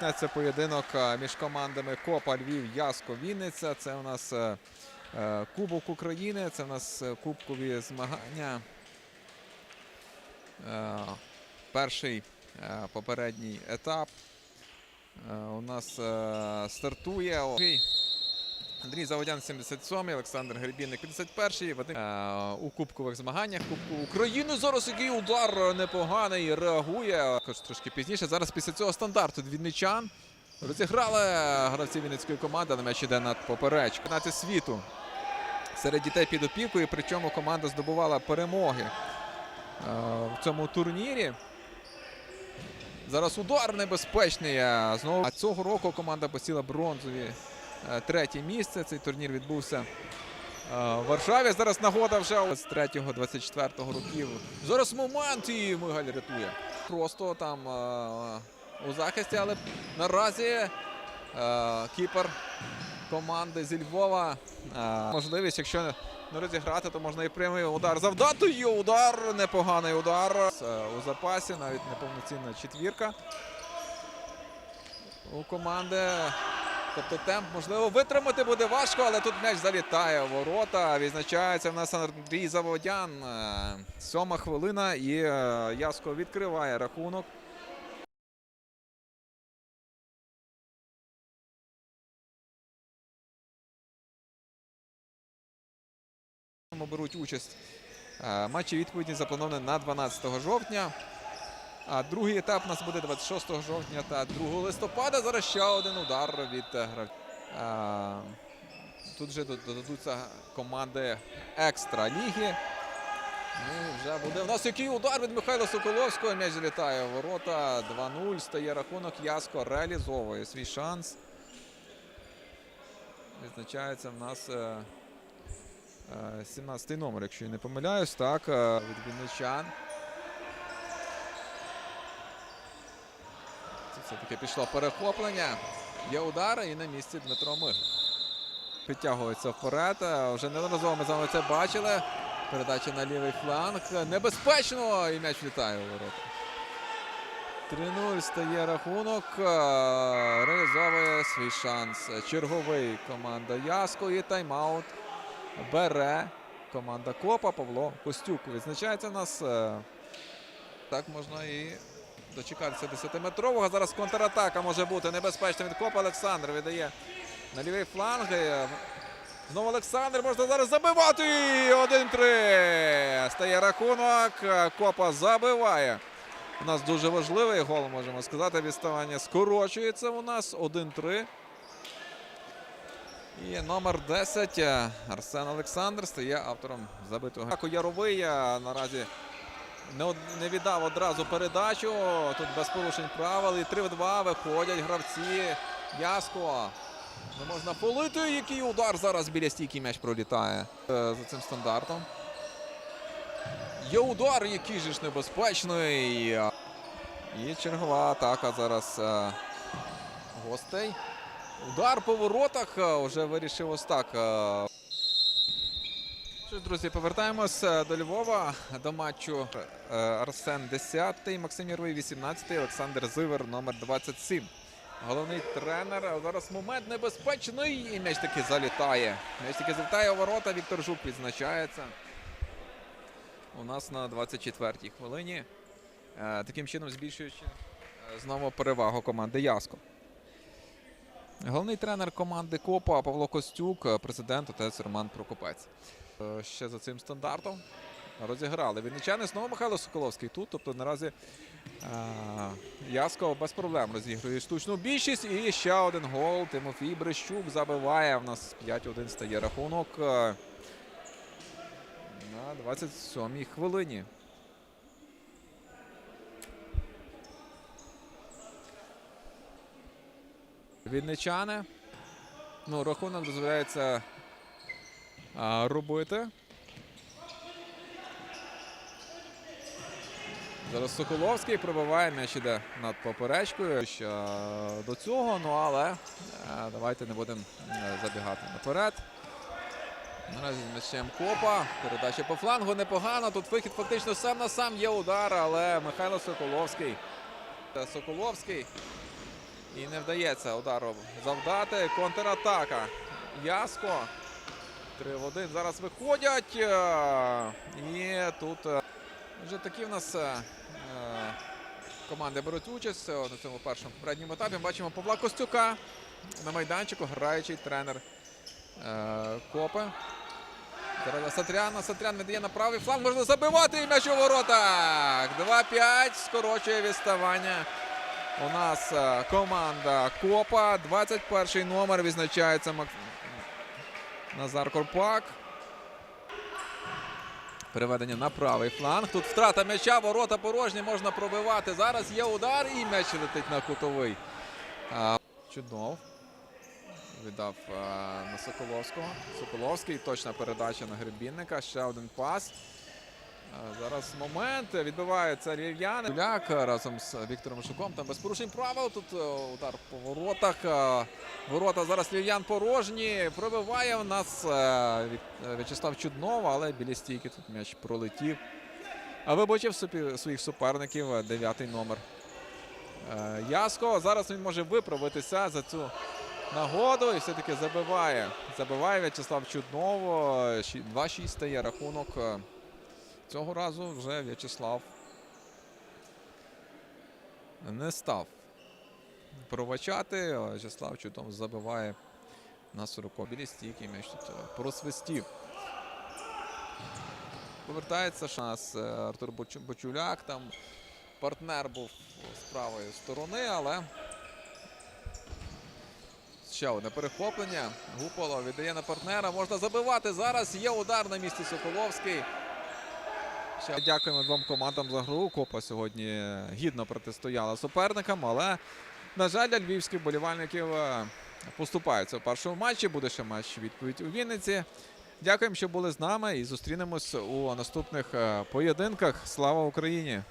Розпочнеться поєдинок е, між командами Копа Львів, Яско, Вінниця. Це у нас е, е, Кубок України, це у нас кубкові змагання. Перший попередній етап. У нас стартує. Андрій Заводян 77-й, Олександр Гребінник 51-й. Вадим е, у кубкових змаганнях Кубку України. Зараз який удар непоганий реагує. Також трошки пізніше. Зараз після цього стандарту Вінничан розіграли гравці Вінницької команди. На м'яч іде над поперечку. Чемпіонаті світу серед дітей під опікою. Причому команда здобувала перемоги е, в цьому турнірі. Зараз удар небезпечний. е, Знову а цього року команда посіла бронзові третє місце. Цей турнір відбувся е, в Варшаві. Зараз нагода вже 23-24 років. Зараз момент і Мигаль рятує. Просто там е, у захисті, але наразі е, кіпер команди зі Львова. е, Можливість, якщо не розіграти, то можна і прямий удар завдати. Є удар, непоганий удар Е, у запасі, навіть неповноцінна четвірка у команди. Тобто темп, можливо, витримати буде важко, але тут м'яч залітає в ворота. Відзначається в нас Андрій Заводян. Е, Сьома хвилина і е, Яско відкриває рахунок. беруть участь. Е, Матчі відповіді заплановані на 12 жовтня. А другий етап у нас буде 26 жовтня та 2 листопада. Зараз ще один удар від е, гравців. Е, Тут вже додадуться команди екстра ліги. Ну, вже буде. У нас який удар від Михайла Соколовського. М'яч залітає в ворота. 2-0. Стає рахунок. Яско реалізовує свій шанс. Відзначається в нас. е, Е, 17-й номер, якщо я не помиляюсь, так, е, від Вінничан. Все-таки пішло перехоплення. Є удари і на місці Дмитро Миг. Підтягується вперед. Е, Вже неодноразово ми з вами це бачили. Передача на лівий фланг. Небезпечно! І м'яч влітає у ворота. 3-0 стає рахунок. Е, Реалізовує свій шанс. Черговий команда Яско і тайм-аут бере команда Копа Павло Костюк. Відзначається в нас. е, Так можна і дочекатися 10-метрового. Зараз контратака може бути небезпечна від Копа. Олександр віддає на лівий фланг. Знову Олександр можна зараз забивати. 1-3. Стає рахунок. Копа забиває. У нас дуже важливий гол, можемо сказати. Відставання скорочується у нас 1-3. І номер 10 е, Арсен Олександр стає автором забитого. Яровий наразі не, віддав одразу передачу. Тут без порушень правил. І 3 в 2 виходять гравці. Яско. Не можна полити. Який удар зараз біля стійки м'яч пролітає е, за цим стандартом. Є удар, який же ж небезпечний. І чергова атака зараз е, гостей. Удар по воротах е, вже вирішив ось так. Е. Ж, друзі, повертаємось е, до Львова до матчу Е, Арсен 10, Максим Яровий 18, Олександр Зивер, номер 27. Головний тренер. Зараз момент небезпечний. І м'яч таки залітає. М'яч таки залітає у ворота. Віктор Жук відзначається. У нас на 24-й хвилині. Е, Таким чином збільшуючи знову перевагу команди Яско. Головний тренер команди Копа Павло Костюк, президент отець Роман Прокопець. Е, Ще за цим стандартом розіграли. Вінничани знову Михайло Соколовський тут. Тобто наразі е, Яско без проблем розігрує штучну більшість. І ще один гол. Тимофій Брещук забиває. В нас 5-1 стає рахунок е, на 27-й хвилині. Вінничани. Ну, рахунок дозволяється а, робити. Зараз Соколовський пробиває, м'яч іде над поперечкою. Ще до цього, ну але е, давайте не будемо е, забігати наперед. Наразі з м'ячем Копа. Передача по флангу непогано. Тут вихід фактично сам на сам є удар, але Михайло Соколовський. Соколовський І не вдається удару завдати. Контратака. Яско. 3 в 1. Зараз виходять. е, І тут е, вже такі в нас е, команди беруть участь на цьому першому передньому етапі. Бачимо Павла Костюка на майданчику, граючий тренер Копи. Зараз Сатрян, віддає на правий фланг, можна забивати і м'яч у воротах. 2-5, скорочує відставання. У нас команда Копа. 21 номер відзначається Мак... Назар Корпак. Переведення на правий фланг. Тут втрата м'яча, ворота порожні, можна пробивати. Зараз є удар і м'яч летить на кутовий. Чуднов. Віддав е, на Соколовського. Соколовський. Точна передача на Гребінника. Ще один пас. Е, Зараз момент. Відбивається Рів'яни. Гуляк разом з Віктором Шуком. Там без порушень правил. Тут е, удар по воротах. Е, Ворота зараз Лів'ян порожні. Пробиває у нас е, е, В'ячеслав Чуднов, але біля стійки тут м'яч пролетів. А вибачив своїх суперників е, дев'ятий номер. Е, Яско. Зараз він може виправитися за цю нагоду і все-таки забиває. Забиває В'ячеслав Чуднов. Е, щі- 2-6 стає рахунок. Цього разу вже В'ячеслав не став провачати. В'ячеслав Чуднов забиває на 40 білі стійки. М'яч тут е, просвистів. Повертається нас е, Артур Бочуляк. Там партнер був з правої сторони, але ще одне перехоплення. Гуполо віддає на партнера. Можна забивати. Зараз є удар на місці Соколовський. Ще дякуємо двом командам за гру. Копа сьогодні гідно протистояла суперникам, але, на жаль, для львівських болівальників е, поступаються в першому матчі. Буде ще матч відповідь у Вінниці. Дякуємо, що були з нами і зустрінемось у наступних е, поєдинках. Слава Україні!